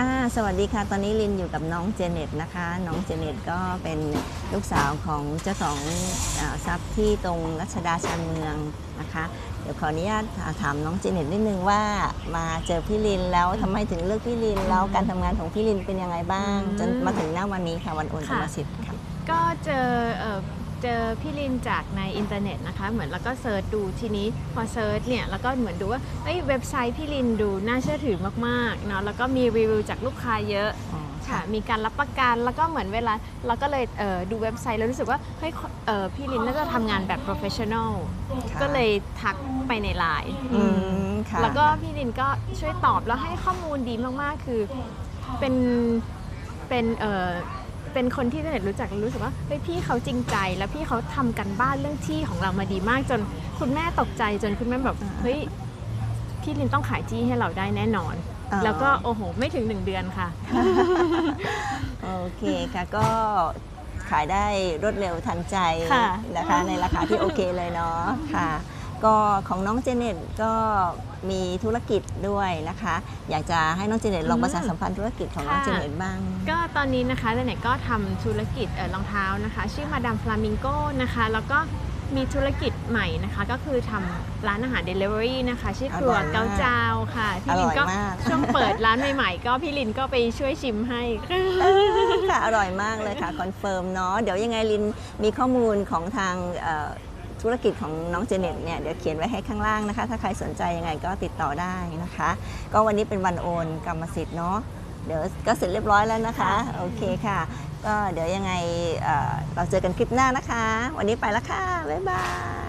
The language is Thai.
ค่ะ สวัสดีค่ะ ตอนนี้ลินอยู่กับน้องเจเน็ตนะคะ น้องเจเน็ตก็เป็นลูกสาวของเจ้าของทรัพย์ที่ตรงรัชดาชานเมืองนะคะ เดี๋ยวขออนุญาตถามน้องเจเน็ตนิดนึงว่ามาเจอพี่ลินแล้วทำไมถึงเลือกพี่ลินแล้วการทำงานของพี่ลินเป็นยังไงบ้าง จนมาถึงหน้าวันนี้ค่ะวันโอนกรรมสิทธิ์ค่ะ ก็เจอ เอ่อเจอพี่ลินจากในอินเทอร์เน็ตนะคะ เหมือนแล้วก็เซิร์ชดูทีนี้พอเซิร์ชเนี่ยแล้วก็เหมือนดูว่าเอ้ยเว็บไซต์พี่ลินดูน่าเชื่อถือมากๆเนาะแล้วก็มีรีวิวจากลูกค้าเยอะอ๋อค่ะมีการรับประกันแล้วก็เหมือนเวลาเราก็เลยเอ่อดูเว็บไซต์แล้วรู้สึกว่าเฮ้ยเอ่อพี่ลินน่าจะทำงานแบบ professional ค่ะก็เลยทักไปในไลน์อืมค่ะแล้วก็พี่ลินก็ช่วยตอบแล้วให้ข้อมูลดีมากๆ คือเป็นเป็นเออ เป็นคนที่เน็ตรู้จักแล้วรู้สึกว่าเฮ้ยพี่เขาจริงใจ แล้วพี่เขาทำกันบ้านเรื่องที่ของเรามาดีมากจนคุณแม่ตกใจจนคุณแม่แบบอ่าเฮ้ยพี่ลินต้องขายที่ให้เราได้แน่นอนอ๋อแล้วก็โอ้โห ไม่ถึงหนึ่งเดือนค่ะ โอเคค่ะก็ขายได้รวดเร็วทันใจค่ะนะคะ ในราคาที่โอเคเลยเนาะค่ะ ก็ของน้องเจเน็ตก็มีธุรกิจด้วยนะคะ อยากจะให้น้องเจเน็ตลองประชาสัมพันธ์ธุรกิจของน้องเจเน็ตบ้าง ก็ตอนนี้นะคะเน็ตก็ทำธุรกิจเอ่อรองเท้านะคะ ชื่อมาดามฟลามิงโกนะคะ แล้วก็มีธุรกิจใหม่นะคะ ก็คือทำร้านอาหาร Delivery นะคะ ชื่อครัวอร่อยมากเกาเจ้าค่ะพี่ลินก็อร่อยมากช่วงเปิดร้านใหม่ๆก็พี่ลินก็ไปช่วยชิมให้ค่ะอร่อยมากเลยค่ะคอนเฟิร์มเนาะเดี๋ยวยังไงลินมีข้อมูลของทางเอ่อ ธุรกิจของน้องเจเน็ตเนี่ยเดี๋ยวเขียนไว้ให้ข้างล่างนะคะ ถ้าใครสนใจยังไงก็ติดต่อได้นะคะ ก็วันนี้เป็นวันโอนกรรมสิทธิ์เนาะเดี๋ยวก็เสร็จเรียบร้อยแล้วนะคะ โอเคค่ะ ก็เดี๋ยวยังไงเเราเจอกันคลิปหน้านะคะ วันนี้ไปแล้วค่ะ บ๊ายบาย